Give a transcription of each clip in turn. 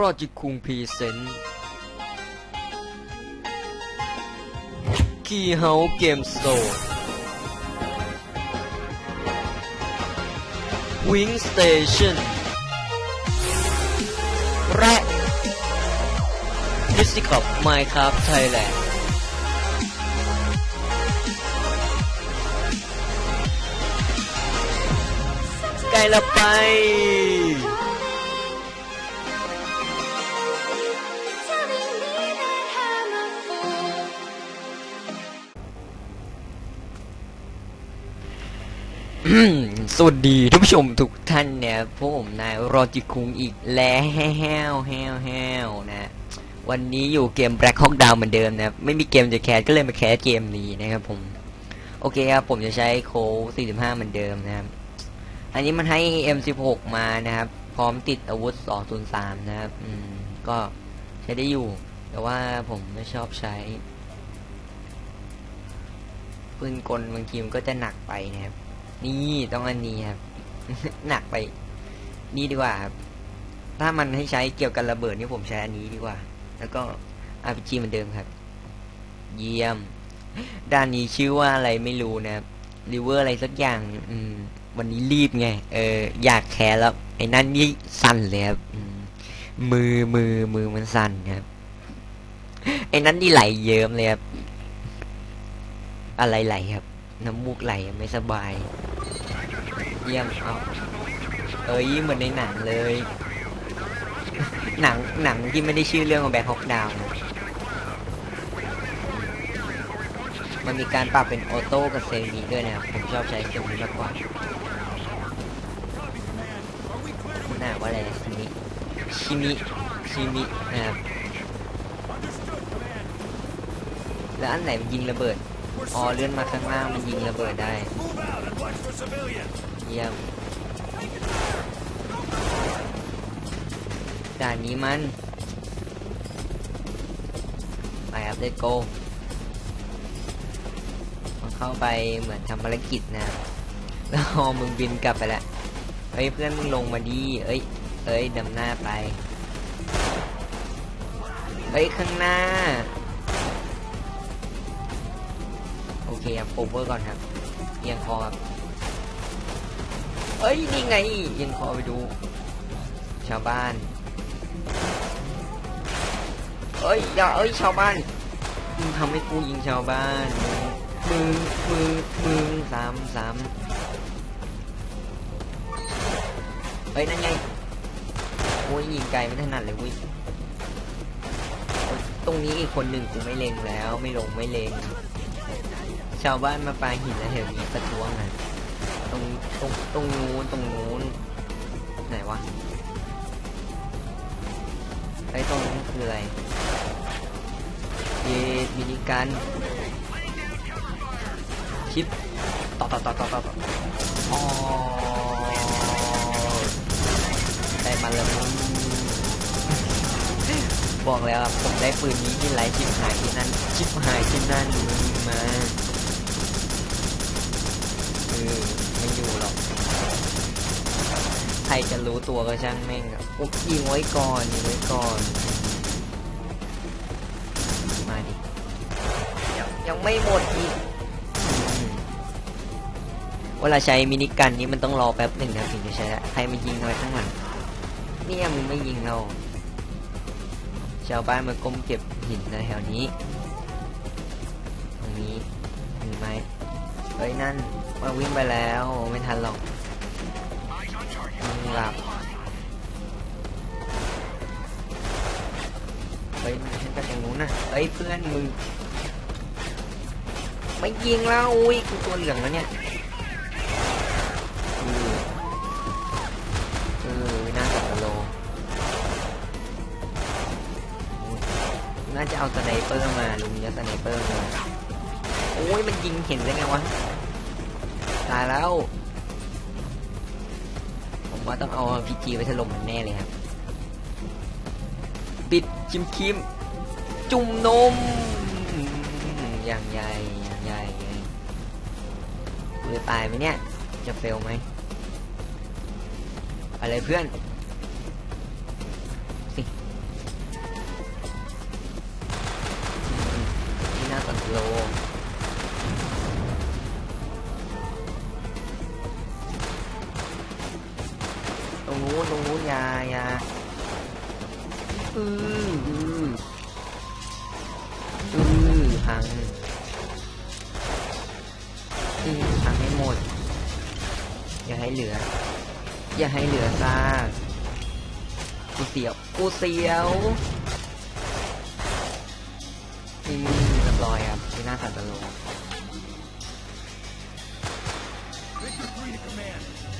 รอจิคุงพีเซนต์คีเฮาเกมสโตร์วิงสเตชันและมิสติคอปไมค์ครับไทยแลนด์ไกลละไป สวัสดีท่านผู้ชมทุกท่านเนี่ยพวกผมนายรอจิคุงอีกแล้วแห้วแห้วแห้วนะ วันนี้อยู่เกม Black Hawk Down เหมือนเดิมนะไม่มีเกมจะแคสก็เลยมาแคสเกมนี้นะครับผม โอเคครับ ผมจะใช้โค้ด45 เหมือนเดิมนะครับ อันนี้มันให้ M16 มานะครับ พร้อมติดอาวุธ 203 นะครับ อืม ก็ใช้ได้อยู่ แต่ว่าผมไม่ชอบใช้ปืนกลบางทีมันก็จะหนักไปนะครับ นี่ต้องอันนี้ครับ หนักไป นี่ดีกว่าครับ ถ้ามันให้ใช้เกี่ยวกับระเบิดนี่ผมใช้อันนี้ดีกว่า แล้วก็ RPG เหมือนเดิมครับ เยี่ยม ด้านนี้ชื่อว่าอะไรไม่รู้นะครับริเวอร์อะไรสักอย่าง อืม วันนี้รีบไง เออ อยากแคร์แล้ว ไอ้นั่นนี่สั่นเลยครับมมือมือมือมันสั่นครับ ไอ้นั่นนี่ไหลเยิ้มเลยครับ อะไรไหลครับ น้ำมูกไหลไม่สบาย เยี่ยมเอาเอ้ยเหมือนในหนังเลย หนังหนังที่ไม่ได้ชื่อเรื่องของแบ็คฮอกดาวมันมีการปรับเป็นออโต้กับเซมิด้วยนะครับ ผมชอบใช้เซมิมากกว่าคุณอ่าว่าอะไรชิมิชิมิชิมินะครับ แล้วอันไหนมันยิงระเบิด อ๋อเลื่อนมาข้างล่ามันยิงระเบิดได้เยี่ยมด่านนี้มันไปอัพเดตโกมันเข้าไปเหมือนทำภารกิจนะแล้วพอมึงบินกลับไปแล้วเฮ้ยเพื่อนมึงลงมาดีเอ้ยเอ้ยดำหน้าไปเฮ้ยข้างหน้า โอเคครับโอเวอร์ก่อนครับเอียงคอครับเอ้ยนี่ไงเอียงคอไปดู ชาวบ้านเอ้ยอย่าเอ้ยชาวบ้านมึงทำให้กูยิงชาวบ้านมึงมึงมึงสามสามเฮ้ยนั่นไงโอ้ยยิงไกลไม่ถนัดเลยวิตรงนี้อีกคนหนึ่งกูไม่เล็งแล้วไม่ลงไม่เล็ง ชาวบ้านมาปาหินแล้วแถวนี้ประท้วงนะตรงตรงตรงนู้นตรงนู้นไหนวะไอ้ตรงนู้นคืออะไร เยมินิกันชิปต่อต่อต่อต่อต่อตออ๋อได้มาแล้วมึงบอกแล้วครับผมได้ปืนนี้ที่ไรชิปหายที่นั่นชิปหายที่นั่นมา ออไม่อยู่หรอกใครจะรู้ตัวก็ช่างแม่งอะอุ๊บยิงไว้ก่อนยิงไว้ก่อน มาดิยังยังไม่หมดอีกอืมเวลาใช้มินิกันนี้มันต้องรอแป๊บหนึ่งนะถึงจะใช้ได้ใครมายิงไว้ข้างหลังเนี่ยมึงไม่ยิงเราชาวบ้านมาก้มเก็บหินในแถวนี้ ตรงนี้เห็นไหมเฮ้ยนั่น มาวิ่งไปแล้วไม่ทันหรอกหลับเฮ้ยฉันไปทางนู้นนะเฮ้ยเพื่อนมึงไม่ยิงแล้วอุ้ยกูตัวเหลืองแล้วเนี่ยเออเออน่าจะโลน่าจะเอาสไนเปอร์มาลุงจะสไนเปอร์มาโอ้ยมันยิงเห็นได้ไงวะ ตายแล้ว ผมว่าต้องเอาพีจีไปถล่มมันแน่เลยครับ ปิดชิมคิม จุ่มนม อย่างใหญ่อย่างใหญ่กูจะตายไหมเนี่ย จะเฟลไหมอะไรเพื่อน อืออืออือพังอือพังให้หมด อย่าให้เหลือ อย่าให้เหลือซากกูเสียว กูเสียวอืมเรียบร้อยครับที่หน้าสัตว์ตะโล Victor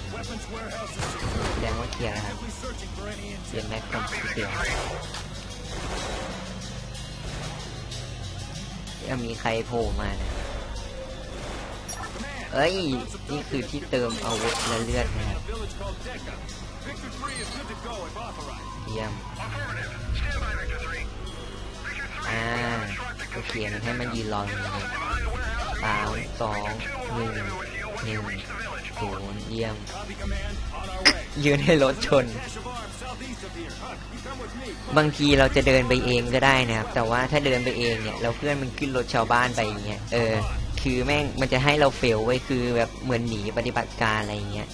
แสดงว่าเคลียร์นะครับเปลี่ยน intel. แม็กก่อนกูเสียวจะมีใครโผล่มาเนี่ย Command, เอ้ย นี่คือที่เติมอาวุธและเลือดนะครับเยี่ยมอ่าโอเคมันให้มันยืนรอตรงนี้เลยสามสองหนึ่งหนึ่ง ศูนย์เยี่ยม Copy command, on our way. ยืนให้รถชน Cache of arms southeast of here. Huck, you come with me. บางทีเราจะเดินไปเองก็ได้นะครับ แต่ว่าถ้าเดินไปเองเนี่ยเราเพื่อนมันขึ้นรถชาวบ้านไปอย่างเงี้ยเออ คือแม่งมันจะให้เราเฟลไว้ยคือแบบเหมือนหนีปฏิบัติการอะไรอย่างเงี้ย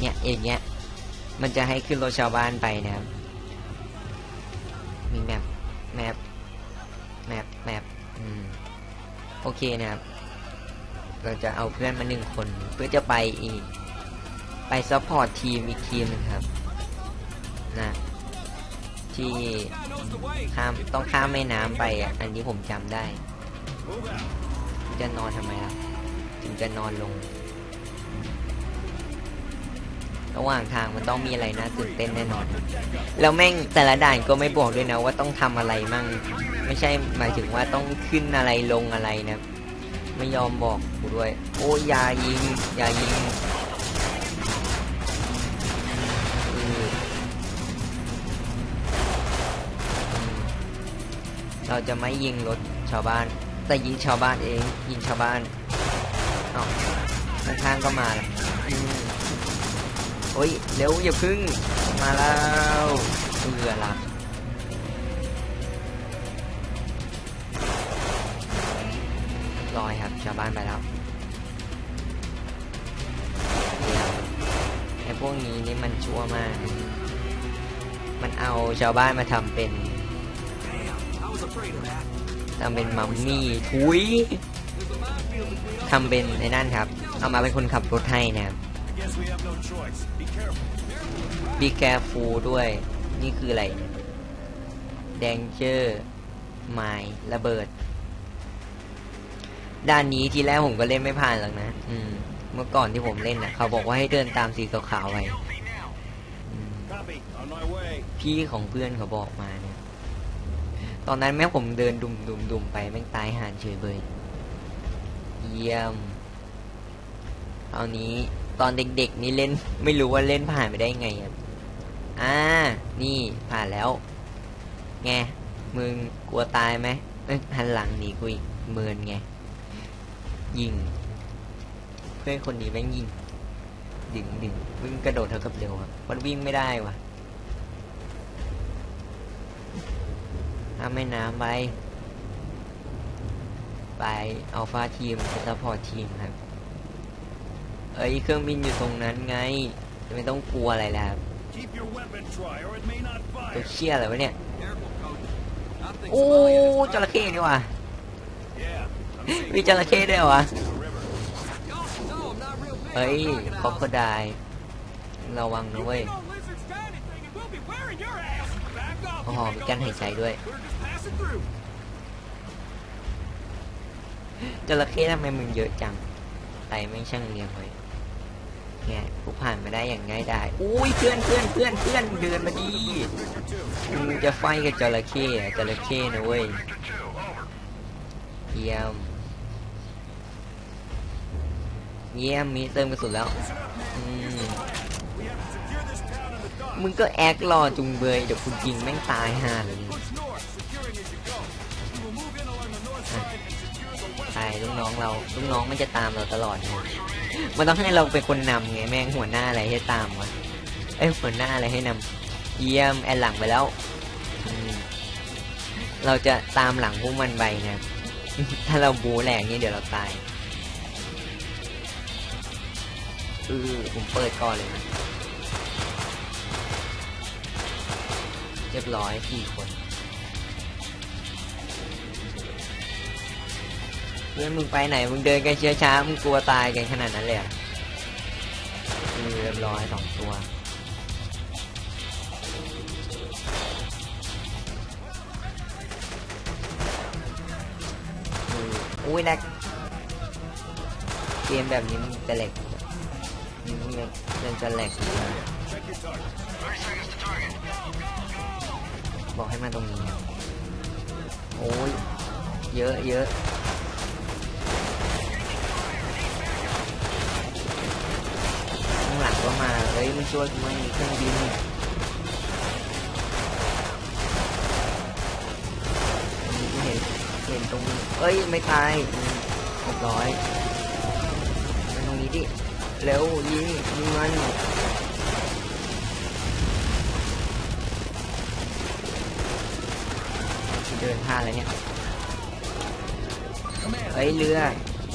เนี่ยอย่างเงี้ยมันจะให้ขึ้นรถชาวบ้านไปนะครับ มีแมปแมปแมปแมปอืมโอเคนะครับ เราจะเอาเพื่อนมาหนึ่งคนเพื่อจะไปอีก ไปซัพพอร์ตทีมอีกทีมหนึงครับนะที่ข้ามต้องข้ามแม่น้ำไปอะอันนี้ผมจำได้ จะนอนทำไมล่ะถึงจะนอนลง ระหว่างทางมันต้องมีอะไรน่าตื่นเต้นแน่นอน แล้วแม่งแต่ละด่านก็ไม่บอกด้วยนะว่าต้องทำอะไรมั่ง ไม่ใช่หมายถึงว่าต้องขึ้นอะไรลงอะไรนะ ไม่ยอมบอกกูด้วย โอ้ยอยายิงอย่ายิงเราจะไม่ยิงรถชาวบ้าน แต่ยิงชาวบ้านเอง ยิงชาวบ้านเอ้าข้างๆก็มาแล้วอืมโอ้ยเร็วอย่าพึ่งมาแล้วเอือหลับ ชาวบ้านไปแล้วเดี๋ยวไอ้พวกนี้นี่มันชั่วมาก มันเอาชาวบ้านมาทำเป็นทำเป็นมัมมี่ทุยทำเป็นไอ้นั่นครับ เอามาเป็นคนขับรถให้นะครับ I guess we have no choice. Be careful. บีแกฟูด้วย นี่คืออะไรแดงเจอร์ไม้ระเบิด ด้านนี้ทีแรกผมก็เล่นไม่ผ่านหรอกนะอืม เมื่อก่อนที่ผมเล่นน่ะเขาบอกว่าให้เดินตามสีขาวๆไว้อืม Copy. On my way. พี่ของเพื่อนเขาบอกมาเนี่ย ตอนนั้นแม่ผมเดินดุมดุมดุมไปแม่งตายห่านเฉยเบยเยี่ยมเอานี้ตอนเด็กๆนี่เล่น ไม่รู้ว่าเล่นผ่านไปได้ไงอะอ่า นี่ผ่านแล้ว ไง มึงกลัวตายไหมหันหลังหนีกูอีกเมินไง ยิง เพื่อนคนนี้แม่งยิง ดึงดึงวิ่งกระโดดเท่ากับเร็วอะมันวิ่งไม่ได้วะทำแม่น้ำไป ไปอัลฟาทีมซัพพอร์ตทีมครับ เอ้ยเครื่องบินอยู่ตรงนั้นไง จะไม่ต้องกลัวอะไรแล้วครับ Keep your weapon dry or it may not ตัว fire. เชี่ยอะไรวะเนี่ย Careful, Coach. Nothing's โอ้ flying. จระเข้นี่ว่ะ Yeah. I'm seeing มีจระเข้ด้วยเหรอวะเฮ้ยคอ about- โคได้ระวังนะเว้ย You know lizards got anything, and we'll be wearing your ass. Back off, อ๋อ you มีการ old หายใจด้วยจระเข้ทำไมมึงเยอะจังไตไม่ช่างเรียงเลยเนี่ยกูผ่านมาได้อย่างง่ายได้อุ้ยเพื่อนเพื่อนเพื่อนเพื่อนเดินมาดีมึงจะไฟกับจระเข้อะจระเข้นะเว้ยเยี่ยม เยี่ยมมีเติมกระสุนแล้วมึงก็แอครอจุงเบยเดี๋ยวกูยิงแม่งตายห่าเลย Push north, securing as you go. We will move in along the north side and secure the west ใช่ลูกน้องเราลูกน้องมันจะตามเราตลอดมันต้องให้เราเป็นคนนำไงแม่งหัวหน้าอะไรให้ตามวะเอ้ยหัวหน้าอะไรให้นำเยี่ยมแอนหลังไปแล้วเราจะตามหลังพวกมันไปนะถ้าเราบูแหลกนี่เดี๋ยวเราตาย เออผมเปิดก่อนเลยนะเรียบร้อยสี่คนเพื่อนมึงไปไหน มึงเดินกันเชื้อช้า มึงกลัวตายกันขนาดนั้นเลยเหรอะเรียบร้อยสองตัวอืมอุ้ยแลกเกมแบบนี้มันจะแหลก มันมันจะแหลกอยู่นะบอกให้มาตรงนี้ โอ้ย เยอะเยอะข้างหลังก็มา เฮ้ยมันช่วยไหมเครื่องบินนี่เห็นเห็นตรงนี้เอ้ย ไม่ตายอืมเรียบร้อยมาตรงนี้ดิ เร็วยิงยิงมันเดินพลาดแล้วเนี่ย Command. เฮ้ยเรือ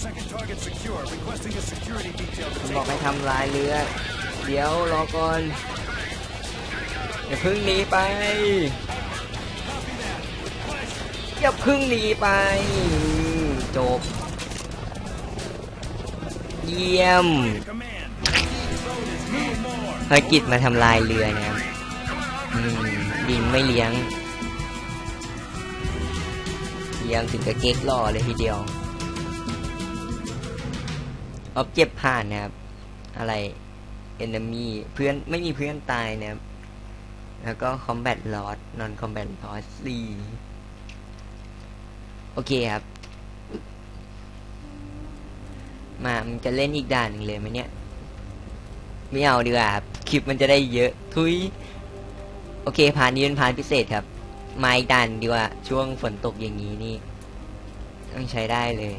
Second target secure. Requesting a security detail to มัน take บอกให้ทำลายเรือ เดี๋ยวรอก่อนอย่าเพึ่งหนีไป อย่าเพึ่งหนีไปอืมจบเยี่ยมภารกิจมาทำลายเรือนะครับดินไม่เลี้ยง เลี้ยงถึงกับเก๊กล่อเลยทีเดียว ออบเจ็บผ่านนะครับ อะไร enemy เพื่อนไม่มีเพื่อนตายนะครับ แล้วก็ combat loss non combat loss สี่โอเคครับ มามึงจะเล่นอีกด่านหนึ่งเลยไหมเนี่ย ไม่เอาดีกว่าครับคลิปมันจะได้เยอะ ทุย โอเคผ่านนี้เป็นผ่านพิเศษครับ มาอีกด่านดีกว่า ช่วงฝนตกอย่างนี้นี่ ต้องใช้ได้เลย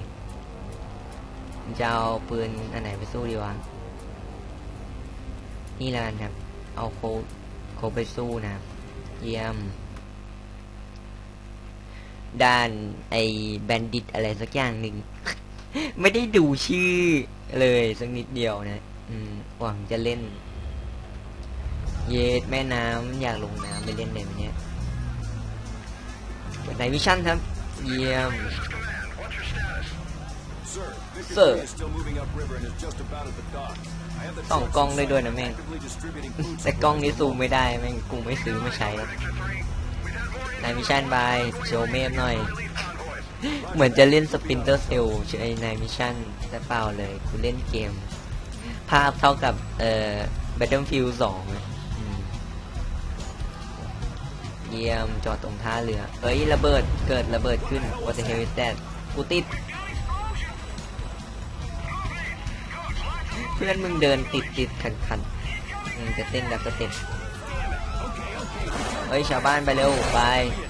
จะเอาปืนอันไหนไปสู้ดีวะ นี่แล้วกันครับ เอาโคโคไปสู้นะเยี่ยม ด้านไอ้แบนดิตอะไรสักอย่างหนึ่ง ไม่ได้ดูชื่อเลยสักนิดเดียวนะ อืมหวังจะเล่น เยดแม่น้ำอยากลงน้ำไปเล่นในวันเนี้ยในวิชั่นครับ เยี่ยม Sir, Victor Sir. is still moving upriver and is just about at the dock. I have the ส่องกล้องได้ inside ด้วยนะแม่ง แต่กล้องนี้ซูมไม่ได้แม่งกูไม่ซื้อไม่ใช้ครับในมิชชั่นบายโชว์เมฟหน่อย เหมือนจะเล่นสปินเตอร์เซลชื่อไอ้ในมิชชั่นแต่เปล่าเลยกูเล่นเกม ภาพเท่ากับเอ่อ Battlefield 2อะอืมเยี่ยมจอดตรงท่าเรือ เอ้ย ระเบิดเกิดระเบิดขึ้น What the hell is that กูติด เพื่อนมึงเดินติดติดขันขันมึงจะเต้นแบบสเต็ป เฮ้ยชาวบ้านไปเร็วไป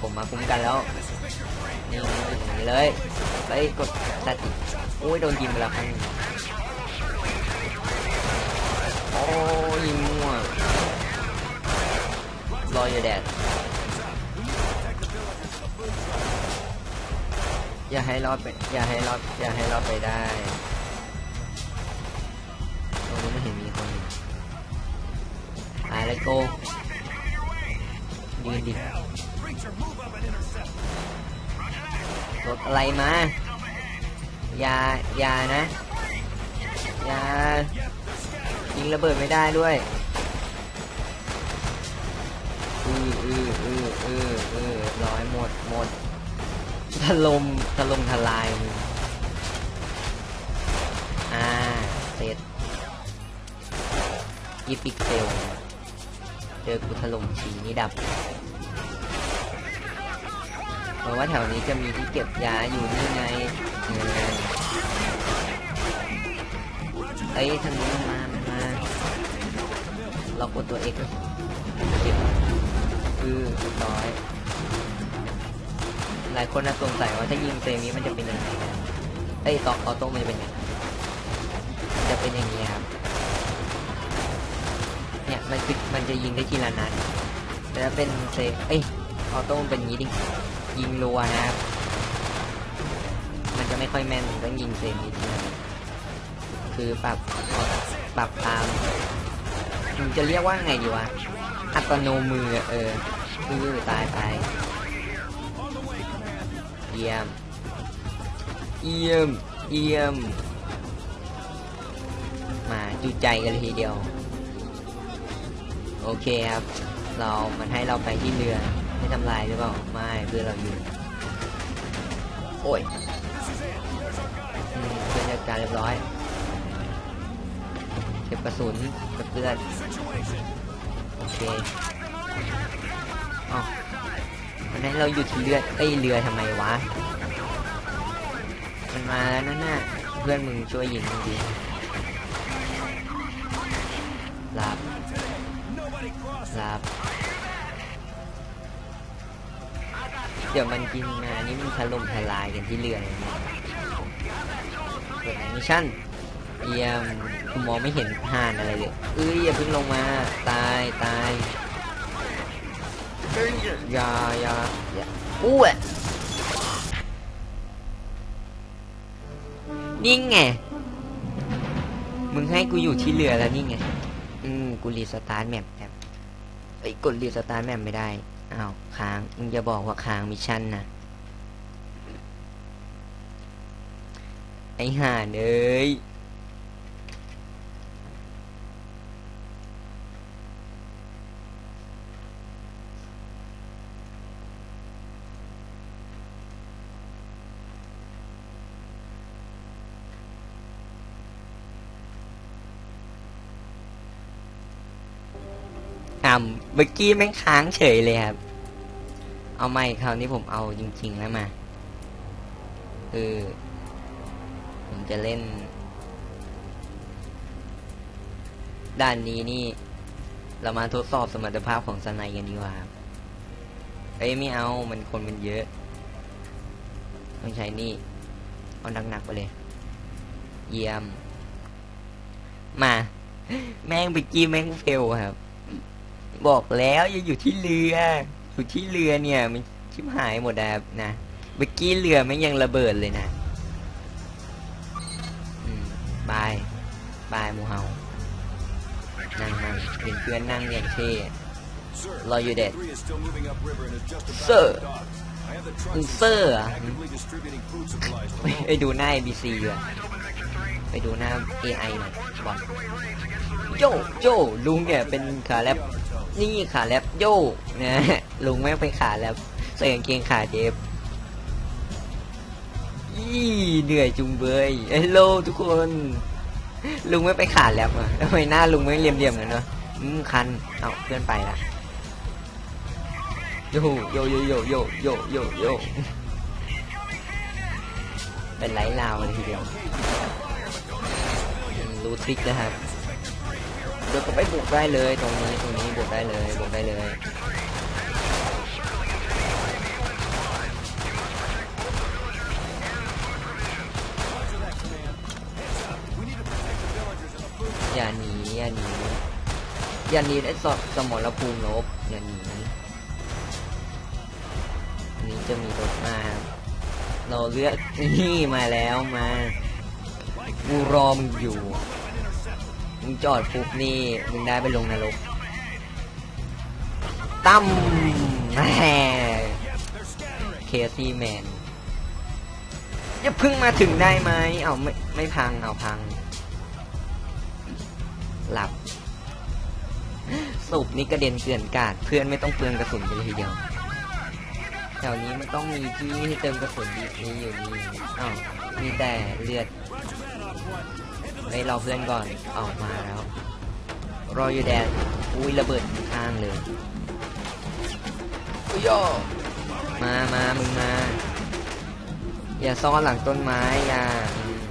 ผมมาคุ้มกันแล้วนี่นี้เลยเฮ้ยกดตัดโอ้ยโดนยิงไปแล้วครั้งนึงโอ้ยิงมั่วรออยู่แดดอย่าให้รอดไปอย่าให้รอดอย่าให้รอดไปได้ตรงนี้ไม่เห็นมีคนหายเลยโก ยืนดิรถอะไรมา อย่า อย่านะ อย่า ยิงระเบิดไม่ได้ด้วยอืออืออืออืออือร้อยหมดหมดถล่มถล่มทลายมึงอ่า เสร็จยี่ปิกเซล เจอกูถล่มทีนี่ดับเพราะว่าแถวนี้จะมีที่เก็บยาอยู่นี่ไงเอ้ยทางนี้มันมามาเรากดตัวเอกเก็บคือร้อยหลายคนน่าสงสัยว่าถ้ายิงเซนี้มันจะเป็นยังไงเอ้ยตอกออโต้มันจะเป็นยังไงจะเป็นอย่างนี้ครับ มันคือมันจะยิงได้ทีละนัดแต่ถ้าเป็นเซฟเอ้ยออโต้มเป็นย่างนี้ดิยิงรัวนะครับมันจะไม่ค่อยแม่นต้องยิงเซฟนิดนึงคือปรับปรับตามมันจะเรียกว่าไงดีวะอัตโนมือเอออือตายไปเยี่ยมเยี่ยมเยี่ยมมาจูใจกันเลยทีเดียว โอเคครับ เรา มันให้เราไปที่เรือ ไม่ทำลายหรือเปล่า ไม่เพื่อเราอยู่ โอ้ยเพื่อนจัดการเรียบร้อย เก็บกระสุนเก็บเลือดโอเคอ๋อมันให้เราอยู่ที่เรือเอ้เรือทำไมวะ มันมาแล้วนั่นน่ะ เพื่อนมึงช่วยยิงมึงดีหลับ หลับ เดี๋ยวมันกินมานี่มันถล่มทลายกันที่เรือเลยเนี่ยเปิดแอนิชั่นเยี่ยมกูมองไม่เห็นห่านอะไรเลยเอ้ยอย่าเพิ่งลงมา ตายตายยายาอย่าอู้อะนี่ไง มึงให้กูอยู่ที่เรือแล้วนี่ไง อืมกูรีสตาร์ทแมปแไอ้กดรีสตาร์ทแมปไม่ได้อ้าวค้างมึงจะบอกว่าค้างมิชชั่นนะไอ้ห่านเนยำเมื่อกี้แม่งค้างเฉยเลยครับ เอาไม่คราวนี้ผมเอาจริง ๆ แล้วมา คือ ผมจะเล่น ด้านนี้นี่ เรามาทดสอบสมรรถภาพของสไนกันดีกว่าครับเอ้ยไม่เอามันคนมันเยอะ ต้องใช้นี่ เอาหนักๆไปเลย เยี่ยม มา แม่งไปกี้แม่งเฟลครับ บอกแล้วอย่าอยู่ที่เรืออยู่ที่เรือเนี่ยมันชิบหายหมดอะครับนะเมื่อกี้เรือไม่งยังระเบิดเลยนะอืมบายบายหมูเฮานั่งนั่งเห็นเพื่อนนั่งอย่างเท่ Sir, Love you, Dad. three is still moving upriver and is just about Sir. to dock. I have the มึง trucks เซอร์เหรอ actively distributing food supplies to ไปดูหน้า ABC อยู่ไปดูหน้า AI หน่อยบอลโยโยลุงเนี่ยเป็นขาแรป นี่ขาแรปโยนะลุงแม่งเป็นขาแรปใส่กางเกงขาเดฟยี่เหนื่อยจุงเบยเฮลโลทุกคน ลุงไม่ไปขาแรปอะทำไมหน้าลุงไม่เหลี่ยมๆกันเนาะอืมคัน เอาเพื่อนไปละโยโยโยโยโยโยโยโยเป็นไร้ลาวเลยทีเดียว รู้ทริคนะครับ เดี๋ยวก็ไปบุกได้เลยตรงนี้ตรงนี้บุกได้เลยบุกได้เลยอย่าหนีอย่าหนีอย่าหนีไอ้สอบสมรภูมิลบอย่าหนีนนี้จะมีรถมา เราเลือกนี่มาแล้วมากูรอมึงอยู่ มึงจอดปุ๊บนี่มึงได้ไปลงนรกตั้มแหมเคซี่แมนอย่าพิ่งมาถึงได้ไหมเอาไม่ไม่พังเอาพัง หลับสูบนี่กระเด็นเกลื่อนกาดเพื่อนไม่ต้องเปลืองกระสุนไปเลยทีเดียวแถวนี้มันต้องมีที่ให้เติมกระสุนดีนี้อยู่นี่อ้าวมีแต่เลือด ไปรอเพื่อนก่อนออกมาแล้ว รออยู่แดนอุ้ยระเบิดข้างเลยอุ้ยโยมามามึงมา อย่าซ่อนหลังต้นไม้อย่าอืม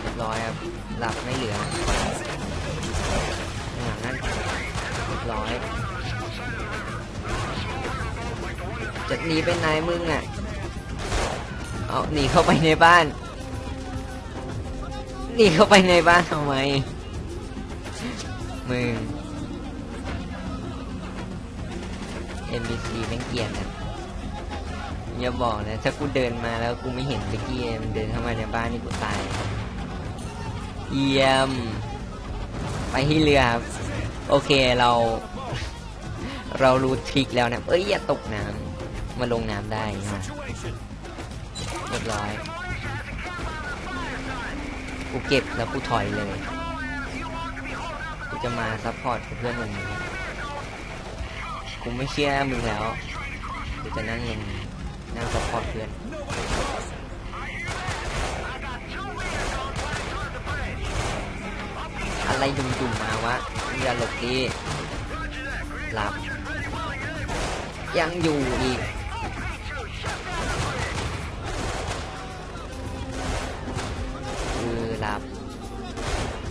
เรียบร้อยครับ หลับไม่เหลือหลังนั้นเรียบร้อยจะหนีไปไหนมึงอะ เอาหนีเข้าไปในบ้านหนีเข้าไปในบ้านทำไมมึง NBC แม่งเกลียดนะอย่าบอกนะ ถ้ากูเดินมาแล้วกูไม่เห็นเมื่อกี้มันเดินเข้ามาในบ้านนี่กูตายเยี่ยม ไปที่เรือครับ โอเคเรา เรารู้ทริคแล้วนะ เอ้ย อย่าตกน้ำมาลงน้ำได้นะ รียบร้อยกูเก็บแล้วกูถอยเลยกูจะมาซัพพอร์ตเพื่อนวันนี้กูไม่เชื่อมึงแล้วกูจะนั่งลงนั่งซัพพอร์ตเพื่อนอะไรดุ่มๆมาวะอย่าหลบดิหลับยังอยู่อีก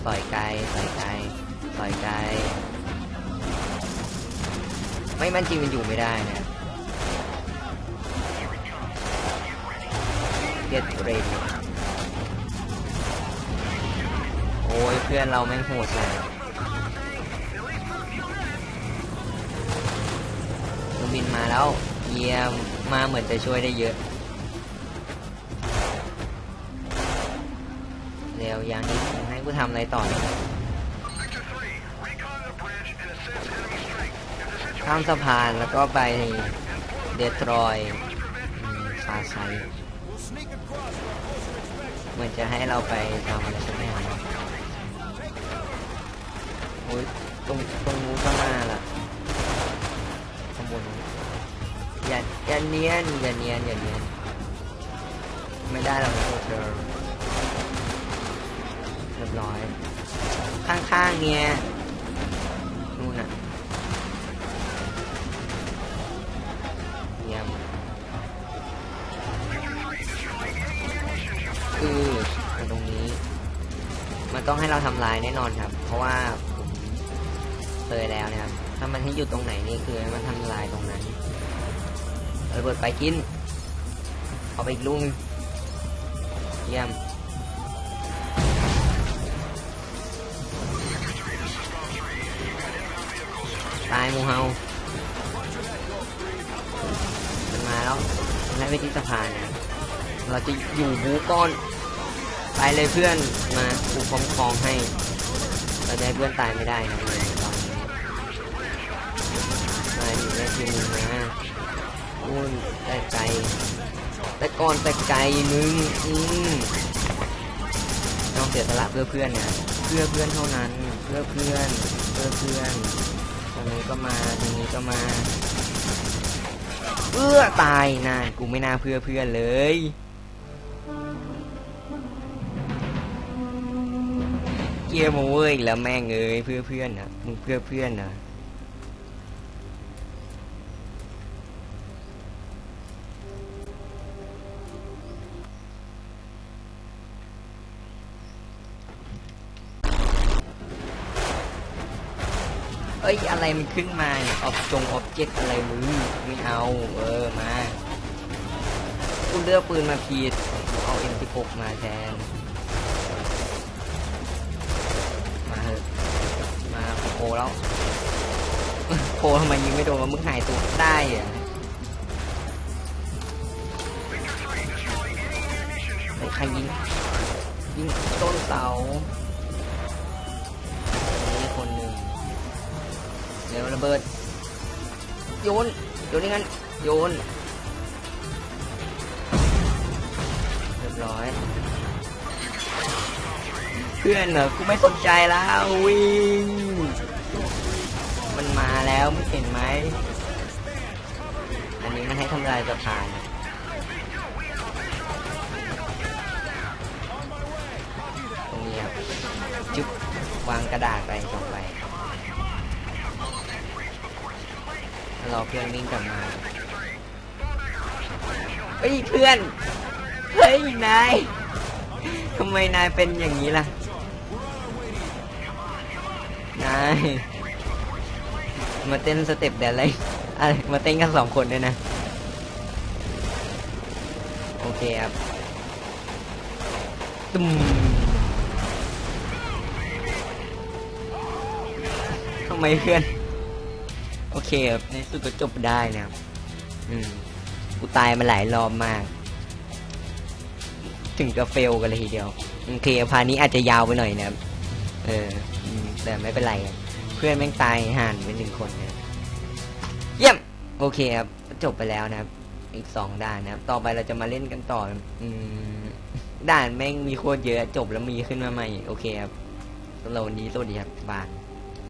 ปล่อยไกลปล่อยไกลปล่อยไกลไม่มันจริงมันอยู่ไม่ได้นะเก็ตเรนโอ้ยเพื่อนเราแม่งโหดเลยเครื่องบินมาแล้ว เยี่ยมมาเหมือนจะช่วยได้เยอะ เร็วยังอีกให้กูทำอะไรต่อข้ามสะพานแล้วก็ไปเดทรอยฟาไซเหมือนจะให้เราไปทำอะไรสักอย่างโอ้ยตรงตรงนู้นก็มาล่ะข้างบนอย่าอย่าเนียนอย่าเนียนอย่าเนียนไม่ได้หรอกนะเธอ เรียบร้อย ข้างๆเนี่ยนู่นน่ะเยี่ยมคือตรงนี้ มันต้องให้เราทำลายแน่นอนครับ เพราะว่าผมเคยแล้วนะครับ ถ้ามันให้อยู่ตรงไหนนี่คือมันทำลายตรงนั้นระเบิดไปกิน เอาไปอีกลูกหนึงเยี่ยมายมูเฮามันมาแล้วมันให้ไปที่สะพานเราจะอยู่บูก้อนไปเลยเพื่อนมากูคอมคองให้เราจะให้เพื่อนตายไม่ได้นะเลยตอนนี้มาอยู่ในทีมมึงนะอุ่นแต่ใจแต่ก่อนแต่ไกลมึงอืมต้องเสียสละเพื่อเพื่อนเนี่ยเพื่อเพื่อนเท่านั้น เพื่อเพื่อน เพื่อเพื่อน ทางนี้ก็มาทางนี้ก็มาเอื้อตายนากูไม่น่าเพื่อเพื่อนเลยเกียร์โมเวอร์อีกแล้วแม่งเอ้ยเพื่อเพื่อนนะมึงเพื่อเพื่อนนะ เอ้ยอะไรมันขึ้นมาเนี่ยออบจงออบเจกอะไรมึงไม่เอา เออมากูเลือกปืนมาผิดเอา M16 มาแทน มาเถอะมาโคแล้วโคทำไมยิงไม่โดนวะมึงหายตัวได้เหรอไอ้ใครยิงยิงต้นเสานี่คนหนึ่ง ดี๋ยวระเบิด โยน โยนยังไงโยน เรียบร้อย เพื่อนเหรอกูไม่สนใจแล้ววิ่ง มันมาแล้วไม่เห็นไหม อันนี้มันให้ทำลายสะพานตรงนี้ครับจุ๊บวางกระดาษไปสองใบแล้ว รอเพื่อนวิ่งกลับมาเฮ้ยเพื่อน เฮ้ยนายทำไมนายเป็นอย่างนี้ล่ะ นาย มาเต้นสเต็ปแดนอะไรอะไร มาเต้นกันสองคนด้วยนะ โอเคครับตุ้มทำไมเพื่อน โอเคครับในสุดก็จบได้นะครับ อืม กูตายมาหลายรอบมาก ถึงกับเฟลกันเลยทีเดียว โอเคพานี้อาจจะยาวไปหน่อยนะครับ เออ แต่ไม่เป็นไร เพื่อนแม่งตายห่านไปหนึ่งคนนะเยี่ยม โอเคครับ จบไปแล้วนะครับ อีกสองด่านนะครับ ต่อไปเราจะมาเล่นกันต่อ อืม ด่านแม่งมีโคตรเยอะ จบแล้วมีขึ้นมาใหม่ โอเคครับสำหรับวันนี้สวัสดีครับบาย